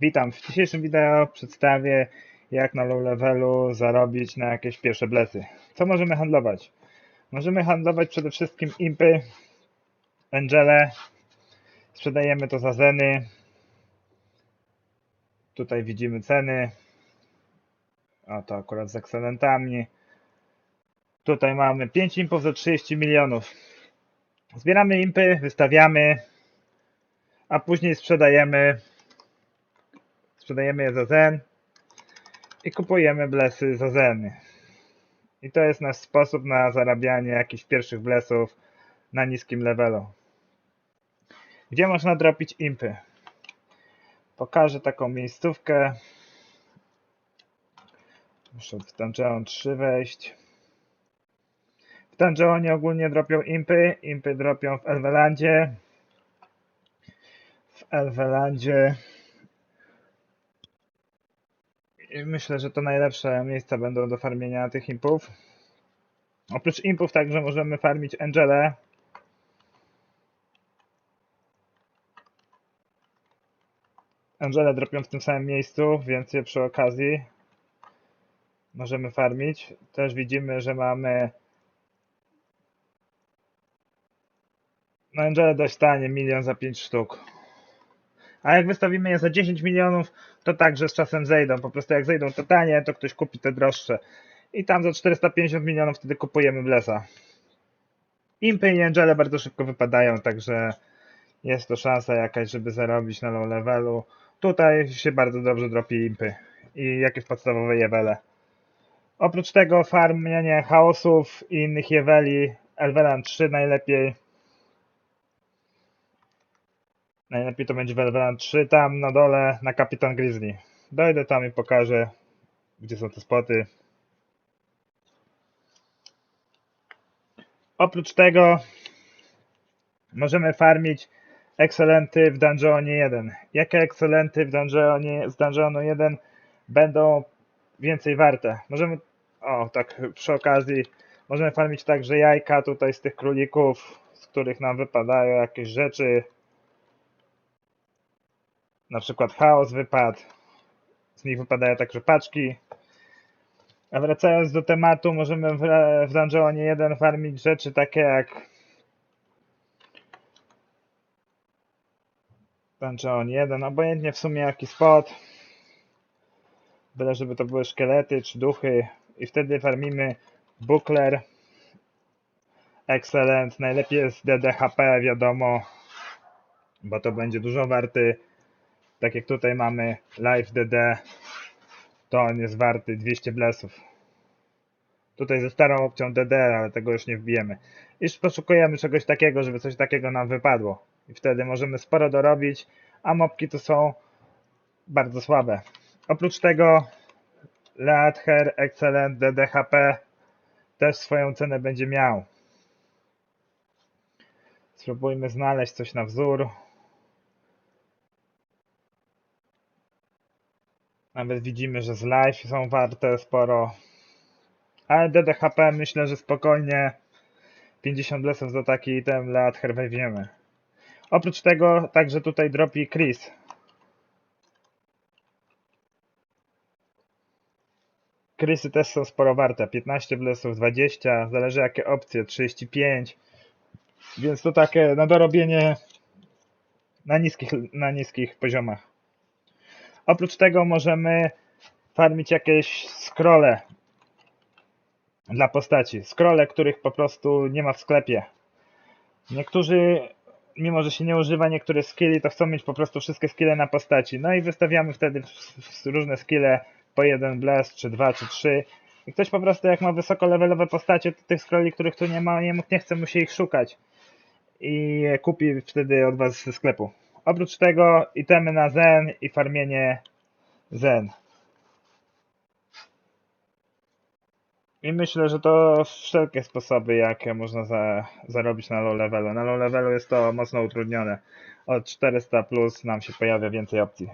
Witam. W dzisiejszym wideo przedstawię jak na low levelu zarobić na jakieś pierwsze blesy. Co możemy handlować? Możemy handlować przede wszystkim impy, angele, sprzedajemy to za zeny. Tutaj widzimy ceny. A to akurat z ekscelentami. Tutaj mamy 5 impów za 30 milionów. Zbieramy impy, wystawiamy, a później sprzedajemy sprzedajemy je za zen i kupujemy blesy za zeny. I to jest nasz sposób na zarabianie jakichś pierwszych blesów na niskim levelu. Gdzie można dropić impy? Pokażę taką miejscówkę. Muszę w Dungeon 3 wejść. W Dungeonie ogólnie dropią impy. Impy dropią w Elvelandzie. W Elvelandzie myślę, że to najlepsze miejsca będą do farmienia tych impów. Oprócz impów także możemy farmić angele. Angele dropią w tym samym miejscu, więc je przy okazji możemy farmić. Też widzimy, że mamy no angele dość tanie, milion za 5 sztuk. A jak wystawimy je za 10 milionów, to także z czasem zejdą. Po prostu jak zejdą to tanie, to ktoś kupi te droższe. I tam za 450 milionów wtedy kupujemy Blesa. Impy i Angele bardzo szybko wypadają, także jest to szansa jakaś, żeby zarobić na low levelu. Tutaj się bardzo dobrze dropi impy i jakieś podstawowe jewele. Oprócz tego farmienie chaosów i innych jeweli, Elvelan 3 najlepiej. Najlepiej to będzie Velveran 3 tam na dole na Kapitan Grizzly. Dojdę tam i pokażę, gdzie są te spoty. Oprócz tego możemy farmić excelenty w Dungeonie 1. Jakie excelenty w Dungeonie, z Dungeonu 1 będą więcej warte? Możemy, o tak przy okazji, możemy farmić także jajka tutaj z tych królików, z których nam wypadają jakieś rzeczy, na przykład chaos wypadł, z nich wypadają także paczki. A wracając do tematu, możemy w, w Dungeonie 1 farmić rzeczy takie jak Dungeon 1, obojętnie w sumie jaki spot. Byle żeby to były szkielety czy duchy i wtedy farmimy Buckler Excellent, najlepiej jest DDHP wiadomo, bo to będzie dużo warty tak jak tutaj mamy Live DD, to on jest warty 200 blesów. Tutaj ze starą opcją DD, ale tego już nie wbijemy. Już poszukujemy czegoś takiego, żeby coś takiego nam wypadło. I wtedy możemy sporo dorobić, a mopki to są bardzo słabe. Oprócz tego Leadher Excellent DDHP też swoją cenę będzie miał. Spróbujmy znaleźć coś na wzór. Nawet widzimy, że z live są warte sporo. Ale DDHP myślę, że spokojnie 50 lesów za taki item Leadher weźmiemy. Oprócz tego także tutaj dropi Chris. Chrisy też są sporo warte. 15 blesów, 20, zależy jakie opcje, 35. Więc to takie na dorobienie na niskich, na niskich poziomach. Oprócz tego możemy farmić jakieś scrolle dla postaci. Scrolle, których po prostu nie ma w sklepie. Niektórzy, mimo że się nie używa niektórych skilli, to chcą mieć po prostu wszystkie skille na postaci. No i wystawiamy wtedy różne skille po jeden blast, czy dwa, czy trzy. I ktoś po prostu jak ma wysoko levelowe postacie, to tych scrolli, których tu nie ma, nie, nie chce, musi ich szukać. I kupi wtedy od was ze sklepu. Oprócz tego itemy na zen i farmienie zen. I myślę, że to wszelkie sposoby, jakie można za, zarobić na low levelu. Na low levelu jest to mocno utrudnione. Od 400 plus nam się pojawia więcej opcji.